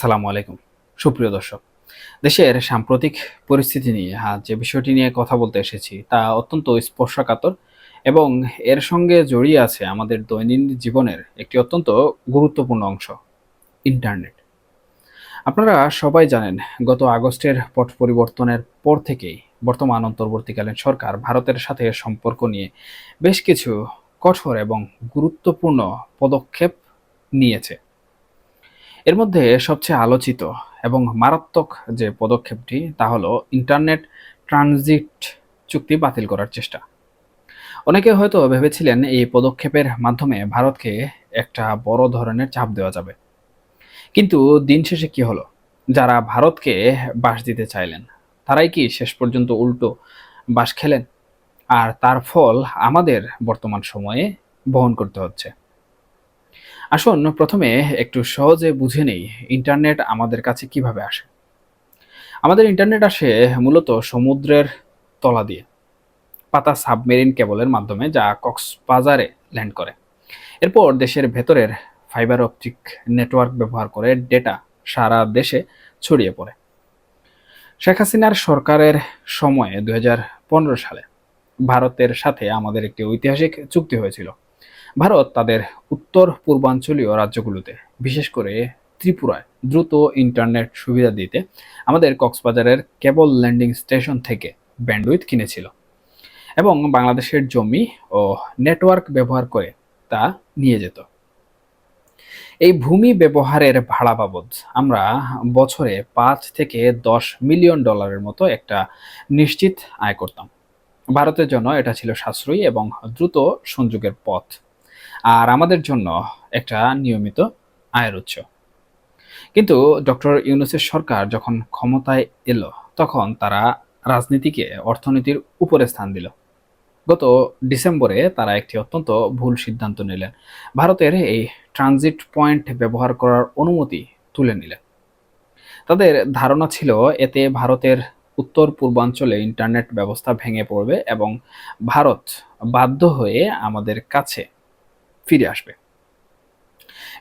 আসসালামু আলাইকুম। সুপ্রিয় দর্শক, দেশের সাম্প্রতিক পরিস্থিতি নিয়ে আজ যে বিষয়টি নিয়ে কথা বলতে এসেছি তা অত্যন্ত স্পর্শকাতর এবং এর সঙ্গে জড়িয়ে আছে আমাদের দৈনন্দিন জীবনের একটি অত্যন্ত গুরুত্বপূর্ণ অংশ, ইন্টারনেট। আপনারা সবাই জানেন, গত আগস্টের পট পরিবর্তনের পর থেকেই বর্তমান অন্তর্বর্তীকালীন সরকার ভারতের সাথে সম্পর্ক নিয়ে বেশ কিছু কঠোর এবং গুরুত্বপূর্ণ পদক্ষেপ নিয়েছে। এর মধ্যে সবচেয়ে আলোচিত এবং মারাত্মক যে পদক্ষেপটি, তা হলো ইন্টারনেট ট্রানজিট চুক্তি বাতিল করার চেষ্টা। অনেকে হয়তো ভেবেছিলেন এই পদক্ষেপের মাধ্যমে ভারতকে একটা বড় ধরনের চাপ দেওয়া যাবে। কিন্তু দিন শেষে কি হলো? যারা ভারতকে বাস দিতে চাইলেন, তারাই কি শেষ পর্যন্ত উল্টো বাস খেলেন? আর তার ফল আমাদের বর্তমান সময়ে বহন করতে হচ্ছে। আসুন, প্রথমে একটু সহজে বুঝে নেই, ইন্টারনেট আমাদের কাছে কীভাবে আসে? আমাদের ইন্টারনেট আসে মূলত সমুদ্রের তলা দিয়ে, পাতা সাবমেরিন কেবলের মাধ্যমে যা কক্সবাজারে ল্যান্ড করে। এরপর দেশের ভেতরের ফাইবার অপটিক নেটওয়ার্ক ব্যবহার করে ডেটা সারা দেশে ছড়িয়ে পড়ে। শেখ হাসিনার সরকারের সময়ে দু হাজার পনেরো সালে ভারতের সাথে আমাদের একটি ঐতিহাসিক চুক্তি হয়েছিল। ভারত তাদের উত্তর পূর্বাঞ্চলীয় রাজ্যগুলোতে, বিশেষ করে ত্রিপুরায়, দ্রুত ইন্টারনেট সুবিধা দিতে আমাদের কক্সবাজারের কেবল ল্যান্ডিং স্টেশন থেকে ব্যান্ডউইথ কিনেছিল এবং বাংলাদেশের জমি ও নেটওয়ার্ক ব্যবহার করে তা নিয়ে যেত। এই ভূমি ব্যবহারের ভাড়া বাবদ আমরা বছরে পাঁচ থেকে দশ মিলিয়ন ডলারের মতো একটা নিশ্চিত আয় করতাম। ভারতের জন্য এটা ছিল সাশ্রয়ী এবং দ্রুত সংযোগের পথ। আর আমাদের জন্য একটা নিয়মিত আয়ের উৎস। কিন্তু ডক্টর ইউনুসের সরকার যখন ক্ষমতায় এলো, তখন তারা রাজনীতিকে অর্থনীতির উপরে স্থান দিল। গত ডিসেম্বরে তারা একটি অত্যন্ত ভুল সিদ্ধান্ত নিলেন। ভারতের এই ট্রানজিট পয়েন্ট ব্যবহার করার অনুমতি তুলে নিলেন। তাদের ধারণা ছিল, এতে ভারতের উত্তর পূর্বাঞ্চলে ইন্টারনেট ব্যবস্থা ভেঙে পড়বে এবং ভারত বাধ্য হয়ে আমাদের কাছে ফিরে আসবে।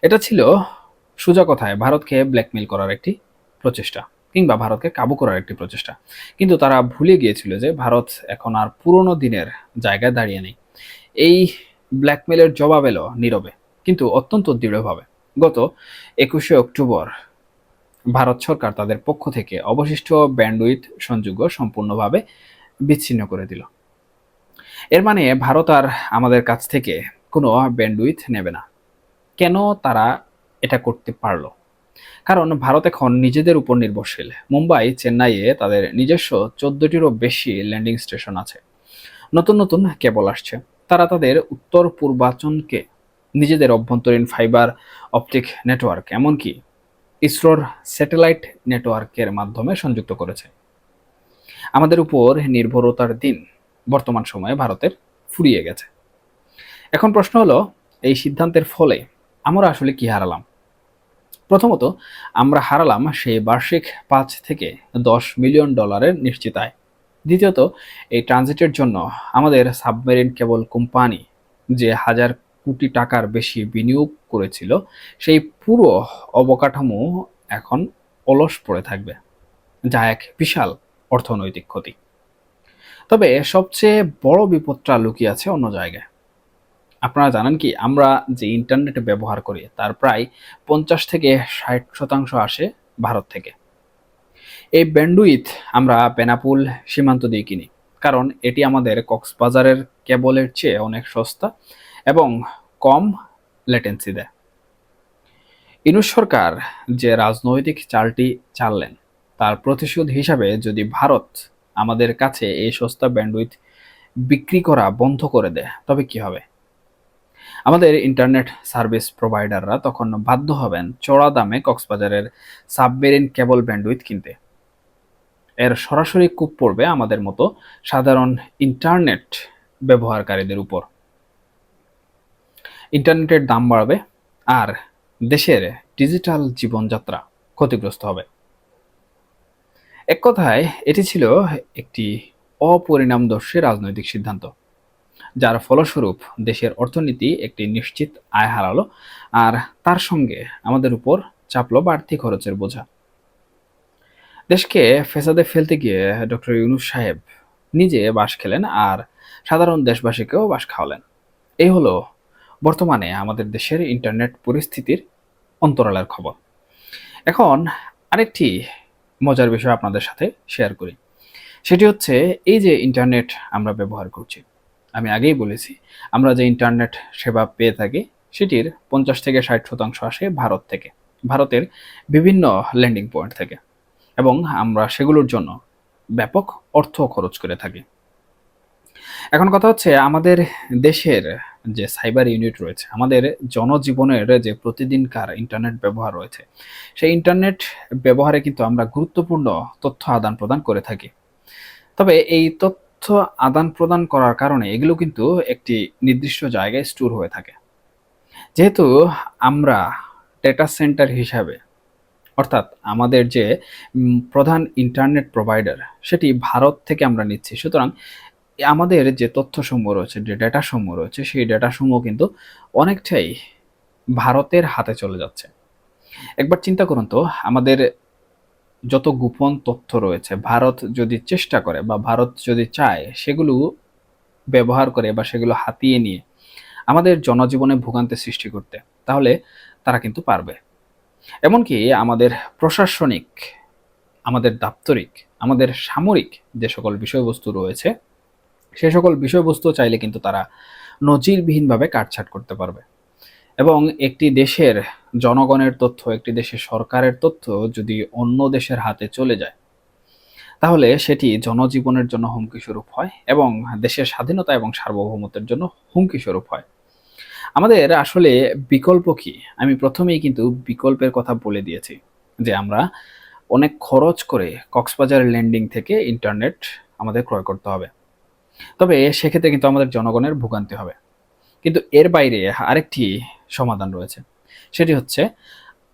এটা ছিল সোজা কথায় ভারতকে ব্ল্যাকমেল করার একটি প্রচেষ্টা কিংবা ভারতকে কাবু করার একটি প্রচেষ্টা। কিন্তু তারা ভুলে গিয়েছিল যে ভারত এখন আর পুরনো দিনের জায়গায় দাঁড়িয়ে নেই। এই ব্ল্যাকমেলের জবাব এলো নীরবে, কিন্তু অত্যন্ত দৃঢ়ভাবে। গত একুশে অক্টোবর ভারত সরকার তাদের পক্ষ থেকে অবশিষ্ট ব্যান্ডউইথ সংযোগ সম্পূর্ণভাবে বিচ্ছিন্ন করে দিল। এর মানে ভারত আর আমাদের কাছ থেকে কোনো ব্যান্ডউইথ নেবে না। কেন তারা এটা করতে পারল? কারণ ভারত এখন নিজেদের উপর নির্ভরশীল। মুম্বাই, চেন্নাইয়ে তাদের নিজস্ব চোদ্দটিরও বেশি ল্যান্ডিং স্টেশন আছে। নতুন নতুন কেবল আসছে। তারা তাদের উত্তর পূর্বাঞ্চলকে নিজেদের অভ্যন্তরীণ ফাইবার অপটিক নেটওয়ার্ক এমনকি ইসরোর স্যাটেলাইট নেটওয়ার্কের মাধ্যমে সংযুক্ত করেছে। আমাদের উপর নির্ভরতার দিন বর্তমান সময়ে ভারতের ফুরিয়ে গেছে। এখন প্রশ্ন হলো, এই সিদ্ধান্তের ফলে আমরা আসলে কি হারালাম? প্রথমত, আমরা হারালাম সেই বার্ষিক পাঁচ থেকে দশ মিলিয়ন ডলারের নিশ্চিত আয় দ্বিতীয়ত, এই ট্রানজিটের জন্য আমাদের সাবমেরিন কেবল কোম্পানি যে হাজার কোটি টাকার বেশি বিনিয়োগ করেছিল, সেই পুরো অবকাঠামো এখন অলস পড়ে থাকবে, যা এক বিশাল অর্থনৈতিক ক্ষতি। তবে সবচেয়ে বড় বিপদটা লুকিয়ে আছে অন্য জায়গায়। আপনারা জানেন কি, আমরা যে ইন্টারনেট ব্যবহার করি, তার প্রায় পঞ্চাশ থেকে ষাট শতাংশ আসে ভারত থেকে। এই ব্যান্ডুইথ আমরা বেনাপুল সীমান্ত দিয়ে কিনি, কারণ এটি আমাদের কক্সবাজারের কেবলের চেয়ে অনেক সস্তা এবং কম লেটেন্সি দেয়। ইনুস সরকার যে রাজনৈতিক চালটি চাললেন, তার প্রতিশোধ হিসাবে যদি ভারত আমাদের কাছে এই সস্তা ব্যান্ডউইথ বিক্রি করা বন্ধ করে দেয়, তবে কি হবে? আমাদের ইন্টারনেট সার্ভিস প্রোভাইডাররা তখন বাধ্য হবেন চড়া দামে কক্সবাজারের সাবমেরিন কেবল ব্যান্ডউইথ কিনতে। এর সরাসরি কূপ পড়বে আমাদের মতো সাধারণ ইন্টারনেট ব্যবহারকারীদের উপর। ইন্টারনেটের দাম বাড়বে আর দেশের ডিজিটাল জীবনযাত্রা ক্ষতিগ্রস্ত হবে। এক কথায়, এটি ছিল একটি অপরিণামদর্শী রাজনৈতিক সিদ্ধান্ত। যার ফলস্বরূপ দেশের অর্থনীতি একটি নিশ্চিত আয় হারালো আর তার সঙ্গে আমাদের উপর চাপলো বাড়তি খরচের বোঝা। দেশকে ফেসাদে ফেলতে গিয়ে ডক্টর ইউনুস সাহেব নিজে বাস খেলেন আর সাধারণ দেশবাসীকেও বাস খাওয়ালেন। এই হলো বর্তমানে আমাদের দেশের ইন্টারনেট পরিস্থিতির অন্তরালের খবর। এখন আরেকটি মজার বিষয় আপনাদের সাথে শেয়ার করি। সেটি হচ্ছে এই যে ইন্টারনেট আমরা ব্যবহার করছি আমি আগেই বলেছি, আমরা যে ইন্টারনেট সেবা পেয়ে থাকি, সেটির পঞ্চাশ থেকে ষাট শতাংশ আসে ভারত থেকে, ভারতের বিভিন্ন ল্যান্ডিং পয়েন্ট থেকে। এবং আমরা সেগুলোর জন্য ব্যাপক অর্থ খরচ করে থাকি। এখন কথা হচ্ছে, আমাদের দেশের যে সাইবার ইউনিট রয়েছে, আমাদের জনজীবনের যে প্রতিদিনকার ইন্টারনেট ব্যবহার রয়েছে, সেই ইন্টারনেট ব্যবহারে কিন্তু আমরা গুরুত্বপূর্ণ তথ্য আদান প্রদান করে থাকি। তবে এই তথ্য আদান প্রদান করার কারণে এগুলো কিন্তু একটি নির্দিষ্ট জায়গায় স্টোর হয়ে থাকে। যেহেতু আমরা ডেটা সেন্টার হিসাবে, অর্থাৎ আমাদের যে প্রধান ইন্টারনেট প্রোভাইডার সেটি ভারত থেকে আমরা নিচ্ছি। সুতরাং আমাদের যে তথ্যসমূহ রয়েছে, যে ডেটা সমূহ রয়েছে, সেই ডেটা সমূহ কিন্তু অনেকটাই ভারতের হাতে চলে যাচ্ছে। একবার চিন্তা করুন তো, আমাদের যত গোপন তথ্য রয়েছে, ভারত যদি চেষ্টা করে বা ভারত যদি চায় সেগুলো ব্যবহার করে বা সেগুলো হাতিয়ে নিয়ে আমাদের জনজীবনে ভোগান্তি সৃষ্টি করতে, তাহলে তারা কিন্তু পারবে। এমনকি আমাদের প্রশাসনিক, আমাদের দাপ্তরিক, আমাদের সামরিক যে সকল বিষয়বস্তু রয়েছে, সে সকল বিষয়বস্তু চাইলে কিন্তু তারা নজিরবিহীনভাবে কাটছাট করতে পারবে। এবং একটি দেশের জনগণের তথ্য, একটি দেশের সরকারের তথ্য যদি অন্য দেশের হাতে চলে যায়, তাহলে সেটি জনজীবনের জন্য হুমকি স্বরূপ হয় এবং দেশের স্বাধীনতা এবং সার্বভৌমত্বের জন্য হুমকি স্বরূপ হয়। আমাদের আসলে বিকল্প কি? আমি প্রথমেই কিন্তু বিকল্পের কথা বলে দিয়েছি যে আমরা অনেক খরচ করে কক্সবাজার ল্যান্ডিং থেকে ইন্টারনেট আমাদের ক্রয় করতে হবে। তবে সেক্ষেত্রে কিন্তু আমাদের জনগণের ভোগান্তি হবে। কিন্তু এর বাইরে আরেকটি সমাধান রয়েছে। সেটি হচ্ছে,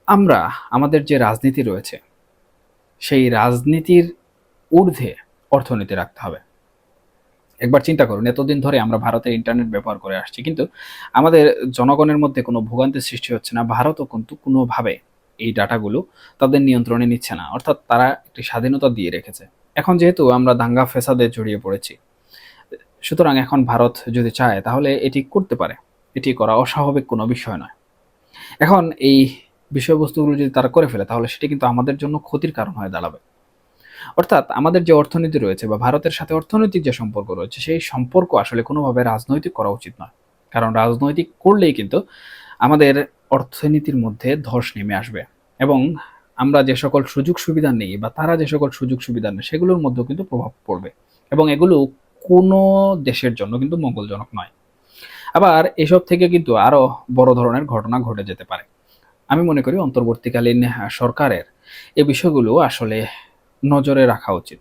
আমরা, আমাদের যে রাজনীতি রয়েছে, সেই রাজনীতির ঊর্ধ্বে অর্থনীতি রাখতে হবে। একবার চিন্তা করুন, এতদিন ধরে আমরা ভারতে ইন্টারনেট ব্যবহার করে আসছি, কিন্তু আমাদের জনগণের মধ্যে কোনো ভোগান্তির সৃষ্টি হচ্ছে না। ভারতও কিন্তু কোনোভাবে এই ডাটাগুলো তাদের নিয়ন্ত্রণে নিচ্ছে না। অর্থাৎ তারা একটি স্বাধীনতা দিয়ে রেখেছে। এখন যেহেতু আমরা দাঙ্গা ফেসাদে জড়িয়ে পড়েছি, সুতরাং এখন ভারত যদি চায়, তাহলে এটি করতে পারে। এটি করা অস্বাভাবিক কোনো বিষয় নয়। এখন এই বিষয়বস্তুগুলো যদি তারা করে ফেলে, তাহলে সেটি কিন্তু আমাদের জন্য ক্ষতির কারণ হয়ে দাঁড়াবে। অর্থাৎ আমাদের যে অর্থনীতি রয়েছে বা ভারতের সাথে অর্থনৈতিক যে সম্পর্ক রয়েছে, সেই সম্পর্ক আসলে কোনোভাবে রাজনৈতিক করা উচিত নয়। কারণ রাজনৈতিক করলেই কিন্তু আমাদের অর্থনীতির মধ্যে ধস নেমে আসবে এবং আমরা যে সকল সুযোগ সুবিধা নেই বা তারা যে সকল সুযোগ সুবিধা নেই, সেগুলোর মধ্যেও কিন্তু প্রভাব পড়বে এবং এগুলো কোনো দেশের জন্য কিন্তু মঙ্গলজনক নয়। আবার এসব থেকে কিন্তু আরও বড় ধরনের ঘটনা ঘটে যেতে পারে। আমি মনে করি অন্তর্বর্তীকালীন সরকারের এ বিষয়গুলো আসলে নজরে রাখা উচিত।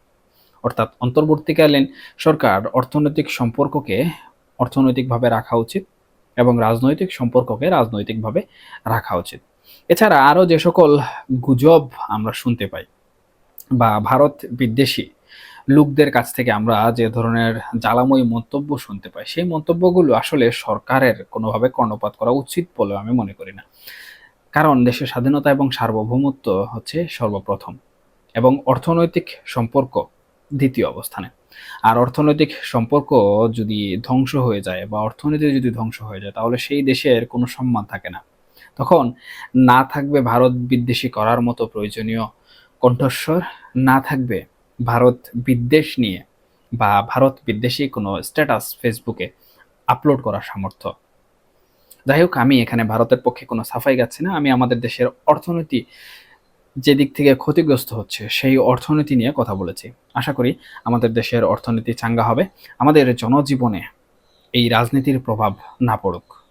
অর্থাৎ অন্তর্বর্তীকালীন সরকার অর্থনৈতিক সম্পর্ককে অর্থনৈতিকভাবে রাখা উচিত এবং রাজনৈতিক সম্পর্ককে রাজনৈতিকভাবে রাখা উচিত। এছাড়া আরও যে সকল গুজব আমরা শুনতে পাই বা ভারত বিদ্বেষী লোকদের কাছ থেকে আমরা যে ধরনের জ্বালাময়ী মন্তব্য শুনতে পাই, সেই মন্তব্যগুলো আসলে সরকারের কোনোভাবে কর্ণপাত করা উচিত বলে আমি মনে করি না। কারণ দেশের স্বাধীনতা এবং সার্বভৌমত্ব হচ্ছে সর্বপ্রথম এবং অর্থনৈতিক সম্পর্ক দ্বিতীয় অবস্থানে। আর অর্থনৈতিক সম্পর্ক যদি ধ্বংস হয়ে যায় বা অর্থনীতি যদি ধ্বংস হয়ে যায়, তাহলে সেই দেশের কোনো সম্মান থাকে না। তখন না থাকবে ভারত বিদ্বেষী করার মতো প্রয়োজনীয় কণ্ঠস্বর, না থাকবে ভারত বিদ্বেষ নিয়ে বা ভারত বিদ্বেষী কোনো স্ট্যাটাস ফেসবুকে আপলোড করার সামর্থ্য। যাই হোক, আমি এখানে ভারতের পক্ষে কোনো সাফাই গাচ্ছি না। আমি আমাদের দেশের অর্থনীতি যে দিক থেকে ক্ষতিগ্রস্ত হচ্ছে, সেই অর্থনীতি নিয়ে কথা বলেছি। আশা করি আমাদের দেশের অর্থনীতি চাঙ্গা হবে। আমাদের জনজীবনে এই রাজনীতির প্রভাব না পড়ুক।